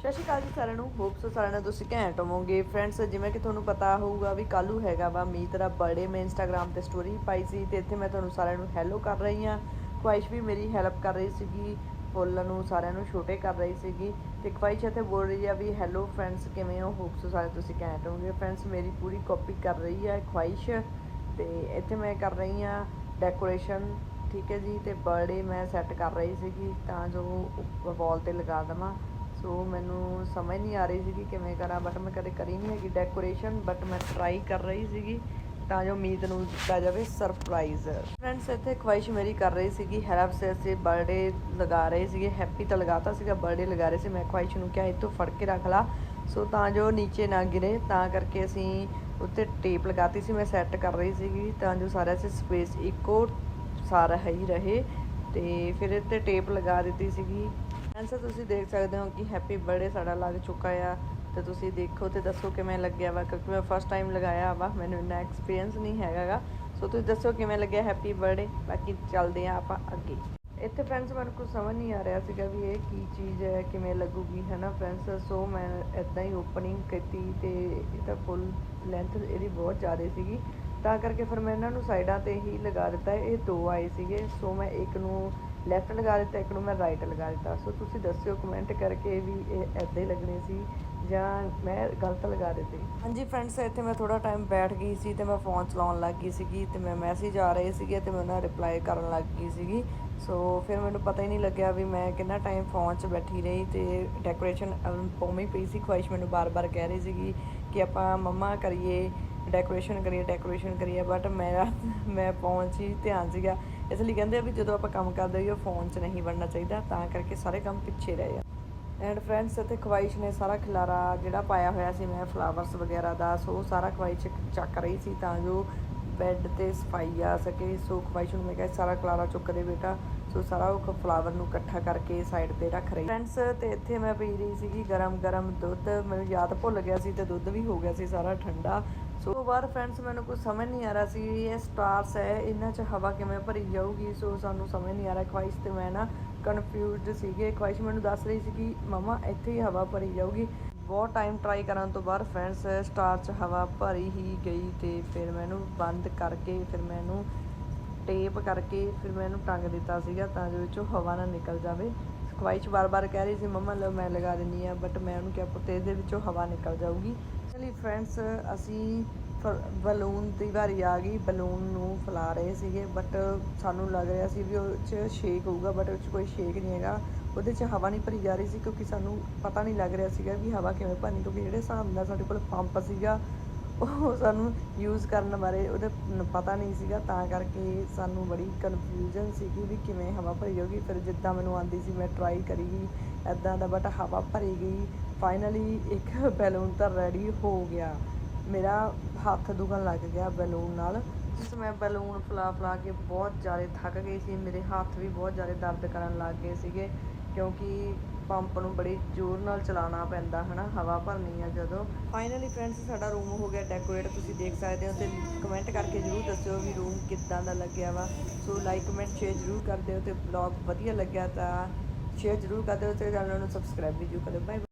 ਸਤਿ ਸ਼੍ਰੀ ਅਕਾਲ ਜੀ ਸਾਰਿਆਂ ਨੂੰ। ਹੋਪ ਸੋ ਸਾਰਿਆਂ ਨੂੰ ਤੁਸੀਂ ਘੈਂਟ ਹੋਵੋਗੇ। ਫਰੈਂਡਸ ਜਿਵੇਂ ਕਿ ਤੁਹਾਨੂੰ ਪਤਾ ਹੋਊਗਾ ਵੀ ਕੱਲੂ ਹੈਗਾ ਵਾ ਮੀਤ ਦਾ ਬਰਥਡੇ ਮੈਂ ਇੰਸਟਾਗ੍ਰam ਤੇ ਸਟੋਰੀ ਪਾਈ ਸੀ ਤੇ ਇੱਥੇ ਮੈਂ ਤੁਹਾਨੂੰ ਸਾਰਿਆਂ ਨੂੰ ਹੈਲੋ ਕਰ ਰਹੀ ਹਾਂ। ਖੁਆਇਸ਼ ਵੀ ਮੇਰੀ ਹੈਲਪ ਕਰ ਰਹੀ ਸੀਗੀ। ਫੁੱਲ ਨੂੰ ਸਾਰਿਆਂ ਨੂੰ ਛੋਟੇ ਕਰ ਰਹੀ ਸੀਗੀ। ਤੇ ਖੁਆਇਸ਼ ਇੱਥੇ ਬੋਲ ਰਹੀ ਆ ਵੀ ਹੈਲੋ ਫਰੈਂਡਸ ਕਿਵੇਂ ਹੋ? ਹੋਪ ਸੋ ਸਾਰੇ ਤੁਸੀਂ ਘੈਂਟ ਹੋਵੋਗੇ। ਫਰੈਂਡਸ ਮੇਰੀ ਪੂਰੀ ਕਾਪੀ ਕਰ ਰਹੀ ਹੈ ਖੁਆਇਸ਼। ਤੇ ਇੱਥੇ ਮੈਂ ਕਰ ਰਹੀ ਹਾਂ ਡੈਕੋਰੇਸ਼ਨ ਠੀਕ ਹੈ ਜੀ, ਤੇ ਬਰਥਡੇ ਮੈਂ ਸੈੱਟ ਕਰ ਰਹੀ ਸੀਗੀ ਤਾਂ ਜੋ ਵਾਲ ਤੇ ਲਗਾ ਦੇਵਾਂ। ਸੋ ਮੈਨੂੰ ਸਮਝ ਨਹੀਂ ਆ ਰਹੀ ਸੀ ਕਿ ਕਿਵੇਂ ਕਰਾਂ ਬਟ ਮੈਂ ਕਦੇ ਕਰੀ ਨਹੀਂ ਹੈਗੀ ਡੈਕੋਰੇਸ਼ਨ ਬਟ ਮੈਂ ਟਰਾਈ ਕਰ ਰਹੀ ਸੀਗੀ ਤਾਂ ਜੋ ਉਮੀਦ ਨੂੰ ਦਿੱਤਾ ਜਾਵੇ ਸਰਪ੍ਰਾਈਜ਼ ਫਰੈਂਡਸ ਇੱਥੇ ਖਵਾਇਸ਼ ਮੇਰੀ ਕਰ ਰਹੀ ਸੀਗੀ। ਹੈਲਪ ਸੇ ਅਸੀਂ ਬਰਥਡੇ ਲਗਾ ਰਹੇ ਸੀਗੇ। ਹੈਪੀ ਤਾਂ ਲਗਾਤਾ ਸੀਗਾ ਬਰਥਡੇ ਲਗਾ ਰਹੇ ਸੀ। ਮੈਂ ਖਵਾਇਸ਼ ਨੂੰ ਕਿਹਾ, ਇੱਥੋਂ ਫੜ ਕੇ ਰੱਖ ਲਾ। ਸੋ ਤਾਂ ਜੋ ਨੀਚੇ ਨਾ ਗਿਰੇ, ਤਾਂ ਕਰਕੇ ਅਸੀਂ ਉੱਤੇ ਟੇਪ ਲਗਾਤੀ ਸੀ। ਮੈਂ ਸੈੱਟ ਕਰ ਰਹੀ ਸੀਗੀ, ਤਾਂ ਜੋ ਸਾਰਾ 'ਚ ਸਪੇਸ ਇੱਕੋ ਸਾਰਾ ਹੀ ਰਹੇ। ਤੇ ਫਿਰ ਇੱਥੇ ਟੇਪ ਲਗਾ ਦਿੱਤੀ ਸੀਗੀ। ਐਂਸਰ ਤੁਸੀਂ ਦੇਖ ਸਕਦੇ ਹੋ ਕਿ ਹੈਪੀ ਬਰਥਡੇ ਸਾਡਾ ਲੱਗ ਚੁੱਕਾ ਆ ਤੇ ਤੁਸੀਂ ਦੇਖੋ ਤੇ ਦੱਸੋ ਕਿਵੇਂ ਲੱਗਿਆ ਵਾ, ਕਿਉਂਕਿ ਮੈਂ ਫਸਟ ਟਾਈਮ ਲਗਾਇਆ ਵਾ, ਮੈਨੂੰ ਇੰਨਾ ਐਕਸਪੀਰੀਅੰਸ ਨਹੀਂ ਹੈਗਾਗਾ ਸੋ ਤੁਸੀਂ ਦੱਸੋ ਕਿਵੇਂ ਲੱਗਿਆ ਹੈਪੀ ਬਰਥਡੇ ਬਾਕੀ ਚੱਲਦੇ ਆ ਆਪਾਂ ਅੱਗੇ। ਇੱਥੇ ਫਰੈਂਡਸ ਮੈਨੂੰ ਕੁਝ ਸਮਝ ਨਹੀਂ ਆ ਰਿਹਾ ਸੀਗਾ ਵੀ ਇਹ ਕੀ ਚੀਜ਼ ਹੈ, ਕਿਵੇਂ ਲੱਗੂਗੀ ਹੈ ਨਾ ਫਰੈਂਡਸ ਸੋ ਮੈਂ ਇਦਾਂ ਹੀ ਓਪਨਿੰਗ ਕੀਤੀ ਤੇ ਇਹਦਾ ਫੁੱਲ ਲੈਂਥ ਇਹਦੀ ਬਹੁਤ ਜ਼ਿਆਦਾ ਸੀਗੀ। ਤਾਂ ਕਰਕੇ ਫਿਰ ਮੈਂ ਇਹਨਾਂ ਨੂੰ ਸਾਈਡਾਂ ਤੇ ਹੀ ਲਗਾ ਦਿੱਤਾ, ਇਹ ਦੋ ਆਏ ਸੀਗੇ। ਸੋ ਮੈਂ ਇੱਕ ਨੂੰ ਲੈਫਟ ਲਗਾ ਦਿੱਤਾ, ਇੱਕ ਨੂੰ ਮੈਂ ਰਾਈਟ ਲਗਾ ਦਿੱਤਾ। ਸੋ ਤੁਸੀਂ ਦੱਸਿਓ ਕਮੈਂਟ ਕਰਕੇ ਵੀ ਇਹ ਐਦਾਂ ਹੀ ਲੱਗਣੇ ਸੀ ਜਾਂ ਮੈਂ ਗਲਤ ਲਗਾ ਦਿੱਤੇ? ਹਾਂਜੀ ਫਰੈਂਡਸ ਇੱਥੇ ਮੈਂ ਥੋੜਾ ਟਾਈਮ ਬੈਠ ਗਈ ਸੀ ਤੇ ਮੈਂ ਫੋਨ ਚਲਾਉਣ ਲੱਗ ਗਈ ਸੀਗੀ ਤੇ ਮੈਂ ਮੈਸੇਜ ਆ ਰਹੇ ਸੀਗੇ ਤੇ ਮੈਂ ਉਹਨਾਂ ਰਿਪਲਾਈ ਕਰਨ ਲੱਗ ਗਈ ਸੀਗੀ। ਸੋ ਫਿਰ ਮੈਨੂੰ ਪਤਾ ਹੀ ਨਹੀਂ ਲੱਗਿਆ ਵੀ ਮੈਂ ਕਿੰਨਾ ਟਾਈਮ ਫੋਨ 'ਚ ਬੈਠੀ ਰਹੀ ਤੇ ਡੈਕੋਰੇਸ਼ਨ ਪੌਮੀ ਪਈ ਸੀ, ਖੁਆਇਸ਼ ਮੈਨੂੰ ਬਾਰ-ਬਾਰ ਕਹਿ ਰਹੀ ਸੀਗੀ ਕਿ ਆਪਾਂ ਮੰਮਾ ਕਰੀਏ ਡੈਕੋਰੇਸ਼ਨ ਕਰੀਏ ਡੈਕੋਰੇਸ਼ਨ ਕਰੀਏ ਬਟ ਮੇਰਾ ਮੈਂ ਫੋਨ 'ਚ ਹੀ ਧਿਆਨ ਸੀਗਾ। ਇਸ ਲਈ ਕਹਿੰਦੇ ਆ ਵੀ ਜਦੋਂ ਆਪਾਂ ਕੰਮ ਕਰਦੇ ਹੋਈਏ ਫੋਨ 'ਚ ਨਹੀਂ ਵੜਨਾ ਚਾਹੀਦਾ, ਤਾਂ ਕਰਕੇ ਸਾਰੇ ਕੰਮ ਪਿੱਛੇ ਰਹੇ ਆ ਐਂਡ ਫਰੈਂਡਸ ਇੱਥੇ ਖਵਾਇਸ਼ ਨੇ ਸਾਰਾ ਖਿਲਾਰਾ ਜਿਹੜਾ ਪਾਇਆ ਹੋਇਆ ਸੀ, ਮੈਂ ਫਲਾਵਰਸ ਵਗੈਰਾ ਦਾ, ਸੋ ਸਾਰਾ ਖਵਾਇਸ਼ ਚੱਕ ਰਹੀ ਸੀ, ਤਾਂ ਜੋ ਬੈੱਡ ਤੇ ਸਫ਼ਾਈ ਆ ਸਕੇ। ਸੋ ਖਵਾਇਸ਼ ਨੂੰ ਮੈਂ ਕਿਹਾ, ਸਾਰਾ ਖਿਲਾਰਾ ਚੁੱਕ ਦੇ ਬੇਟਾ। ਸੋ ਸਾਰਾ ਉਹ ਫਲਾਵਰ ਨੂੰ ਇਕੱਠਾ ਕਰਕੇ ਸਾਈਡ ਤੇ ਰੱਖ ਰਹੀ। ਫਰੈਂਡਸ ਤੇ ਇੱਥੇ ਮੈਂ ਪੀ ਰਹੀ ਸੀਗੀ ਗਰਮ ਗਰਮ ਦੁੱਧ। ਮੈਨੂੰ ਯਾਦ ਭੁੱਲ ਗਿਆ ਸੀ ਤੇ ਦੁੱਧ ਵੀ ਹੋ ਗਿਆ ਸੀ ਸਾਰਾ ਠੰਡਾ। ਸੋ ਤੋਂ ਬਾਅਦ ਫਰੈਂਡਸ ਮੈਨੂੰ ਕੁਝ ਸਮਝ ਨਹੀਂ ਆ ਰਿਹਾ ਸੀ ਇਹ ਸਟਾਰਸ ਹੈ, ਇਹਨਾਂ 'ਚ ਹਵਾ ਕਿਵੇਂ ਭਰੀ ਜਾਊਗੀ? ਸੋ ਸਾਨੂੰ ਸਮਝ ਨਹੀਂ ਆ ਰਿਹਾ ਖਵਾਇਸ਼ ਤੇ ਮੈਂ ਨਾ ਕਨਫਿਊਜ਼ਡ ਸੀਗੇ। ਖਵਾਇਸ਼ ਮੈਨੂੰ ਦੱਸ ਰਹੀ ਸੀ ਕਿ ਮਮਾ, ਇੱਥੇ ਹੀ ਹਵਾ ਭਰੀ ਜਾਊਗੀ। ਬਹੁਤ ਟਾਈਮ ਟਰਾਈ ਕਰਨ ਤੋਂ ਬਾਅਦ ਫਰੈਂਡਸ ਸਟਾਰ 'ਚ ਹਵਾ ਭਰੀ ਹੀ ਗਈ ਤੇ ਫਿਰ ਮੈਨੂੰ ਬੰਦ ਕਰਕੇ, ਫਿਰ ਮੈਨੂੰ ਟੇਪ ਕਰਕੇ, ਫਿਰ ਮੈਂ ਇਹਨੂੰ ਟੰਗ ਦਿੱਤਾ ਸੀਗਾ ਤਾਂ ਜੋ ਵਿੱਚੋਂ ਹਵਾ ਨਾ ਨਿਕਲ ਜਾਵੇ। ਖਵਾਇਸ਼ ਬਾਰ-ਬਾਰ ਕਹਿ ਰਹੀ ਸੀ, ਮੰਮਾ ਲਓ ਮੈਂ ਲਗਾ ਦਿੰਦੀ ਆ ਬਟ ਮੈਂ ਉਹਨੂੰ ਕਿਹਾ, ਪੁੱਤ, ਇਹਦੇ ਵਿੱਚੋਂ ਹਵਾ ਨਿਕਲ ਜਾਊਗੀ। ਚਲੀ ਫਰੈਂਡਸ ਅਸੀਂ ਬਲੂਨ ਦੀ ਵਾਰੀ ਆ ਗਈ ਬਲੂਨ ਨੂੰ ਫਲਾ ਰਹੇ ਸੀਗੇ ਬਟ ਸਾਨੂੰ ਲੱਗ ਰਿਹਾ ਸੀ ਵੀ ਉਹ 'ਚ ਸ਼ੇਕ ਹੋਊਗਾ ਬਟ ਉਹ 'ਚ ਕੋਈ ਸ਼ੇਕ ਨਹੀਂ ਹੈਗਾ। ਉਹਦੇ 'ਚ ਹਵਾ ਨਹੀਂ ਭਰੀ ਜਾ ਰਹੀ ਸੀ, ਕਿਉਂਕਿ ਸਾਨੂੰ ਪਤਾ ਨਹੀਂ ਲੱਗ ਰਿਹਾ ਸੀਗਾ ਵੀ ਹਵਾ ਕਿਵੇਂ ਭਰਨੀ, ਕਿਉਂਕਿ ਜਿਹੜੇ ਹਿਸਾਬ ਨਾਲ ਸਾਡੇ ਕੋਲ ਪੰਪ ਸੀਗਾ ਉਹ ਸਾਨੂੰ ਯੂਜ਼ ਕਰਨ ਬਾਰੇ ਉਹਦੇ ਪਤਾ ਨਹੀਂ ਸੀਗਾ, ਤਾਂ ਕਰਕੇ ਸਾਨੂੰ ਬੜੀ ਕਨਫਿਊਜ਼ਨ ਸੀਗੀ ਵੀ ਕਿਵੇਂ ਹਵਾ ਭਰੀ ਜਾਊਗੀ। ਫਿਰ ਜਿੱਦਾਂ ਮੈਨੂੰ ਆਂਦੀ ਸੀ, ਮੈਂ ਟਰਾਈ ਕਰੀ ਗਈ ਐਦਾਂ ਦਾ ਬਟ ਹਵਾ ਭਰੀ ਗਈ। ਫਾਈਨਲੀ ਇੱਕ ਬੈਲੂਨ ਤਾਂ ਰੈਡੀ ਹੋ ਗਿਆ। ਮੇਰਾ ਹੱਥ ਦੁਖਣ ਲੱਗ ਗਿਆ ਬੈਲੂਨ ਨਾਲ। ਜਿਸ ਮੈਂ ਬੈਲੂਨ ਫਲਾ ਫਲਾ ਕੇ ਬਹੁਤ ਜ਼ਿਆਦਾ ਥੱਕ ਗਈ ਸੀ, ਮੇਰੇ ਹੱਥ ਵੀ ਬਹੁਤ ਜ਼ਿਆਦਾ ਦਰਦ ਕਰਨ ਲੱਗ ਗਏ ਸੀਗੇ। ਕਿਉਂਕਿ ਪੰਪ ਨੂੰ ਬੜੀ ਜ਼ੋਰ ਨਾਲ ਚਲਾਉਣਾ ਪੈਂਦਾ, ਹਨਾ? ਹਵਾ ਭਰਨੀ ਆ ਜਦੋਂ। ਫਾਈਨਲੀ ਫਰੈਂਡਸ ਸਾਡਾ ਰੂਮ ਹੋ ਗਿਆ ਡੈਕੋਰੇਟ ਤੁਸੀਂ ਦੇਖ ਸਕਦੇ ਹੋ, ਤੇ ਕਮੈਂਟ ਕਰਕੇ ਜਰੂਰ ਦੱਸਿਓ ਵੀ ਰੂਮ ਕਿੱਦਾਂ ਦਾ ਲੱਗਿਆ ਵਾ। ਸੋ ਲਾਈਕ ਕਮੈਂਟ ਸ਼ੇਅਰ ਜਰੂਰ ਕਰ ਦਿਓ ਤੇ ਬਲੌਗ ਵਧੀਆ ਲੱਗਿਆ ਤਾਂ ਸ਼ੇਅਰ ਜਰੂਰ ਕਰ ਦਿਓ ਤੇ ਚੈਨਲ ਨੂੰ ਸਬਸਕ੍ਰਾਈਬ ਵੀ ਜਰੂਰ ਕਰ ਦਿਓ। ਬਾਏ